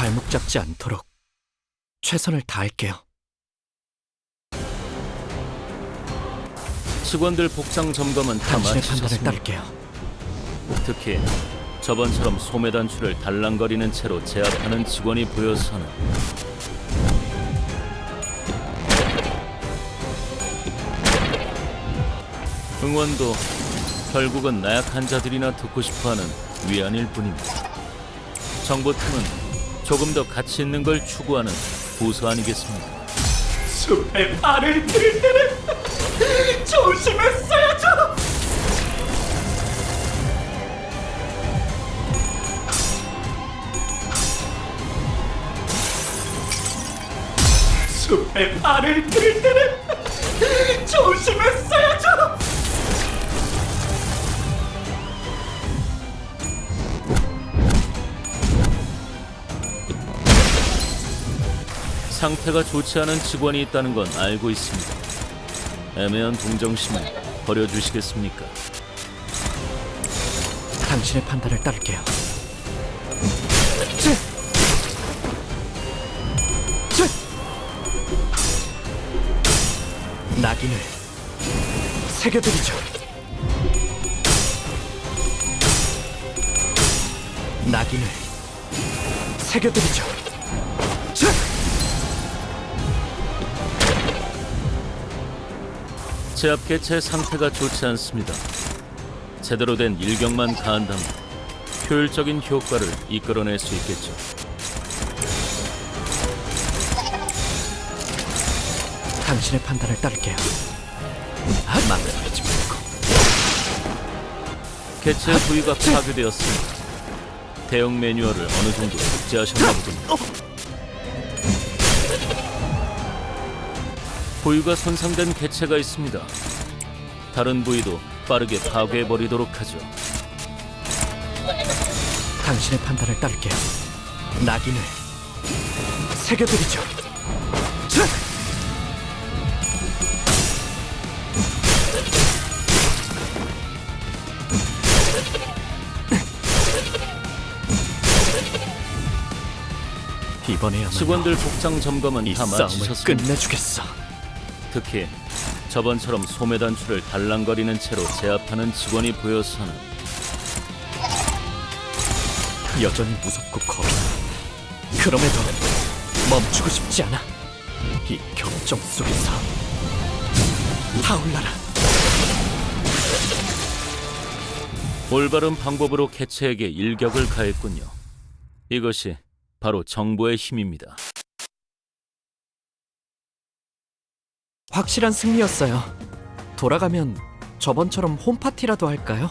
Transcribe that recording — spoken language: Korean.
발목 잡지 않도록 최선을 다할게요. 직원들 복장 점검은 다 당신의 판단을 마치셨습니다. 따를게요. 특히 저번처럼 소매 단추를 달랑거리는 채로 제압하는 직원이 보여서는 응원도 결국은 나약한 자들이나 듣고 싶어하는 위안일 뿐입니다. 정보팀은 조금 더 가치 있는 걸 추구하는 부서 아니겠습니까? 숲에 발을 들일 때는 조심했어야죠. 숲에 발을 들일 때는 조심했어야죠. 상태가 좋지 않은 직원이 있다는 건 알고 있습니다. 애매한 동정심을 버려주시겠습니까? 당신의 판단을 따를게요. 낙인을 새겨드리죠. 낙인을 새겨드리죠. 제압 개체 상태가 좋지 않습니다. 제대로 된 일격만 가한다면 효율적인 효과를 이끌어낼 수 있겠죠. 당신의 판단을 따를게요. 아, 만들어내지 말고. 개체 부위가 파괴되었습니다. 대형 매뉴얼을 어느 정도 숙지하셨나 보군요. 부위가 손상된 개체가 있습니다. 다른 부위도 빠르게 파괴해버리도록 하죠. 당신의 판단을 따를게요. 낙인을 새겨드리죠. 자! 이번에야말로 직원들 복장 점검은 이 다 싸움을 마치셨습니다. 끝내주겠어. 특히 저번처럼 소매 단추를 달랑거리는 채로 제압하는 직원이 보여서는 여전히 무섭고 겁나. 그럼에도 멈추고 싶지 않아. 이 격정 속에서 타올라라. 올바른 방법으로 개체에게 일격을 가했군요. 이것이 바로 정보의 힘입니다. 확실한 승리였어요. 돌아가면 저번처럼 홈파티라도 할까요?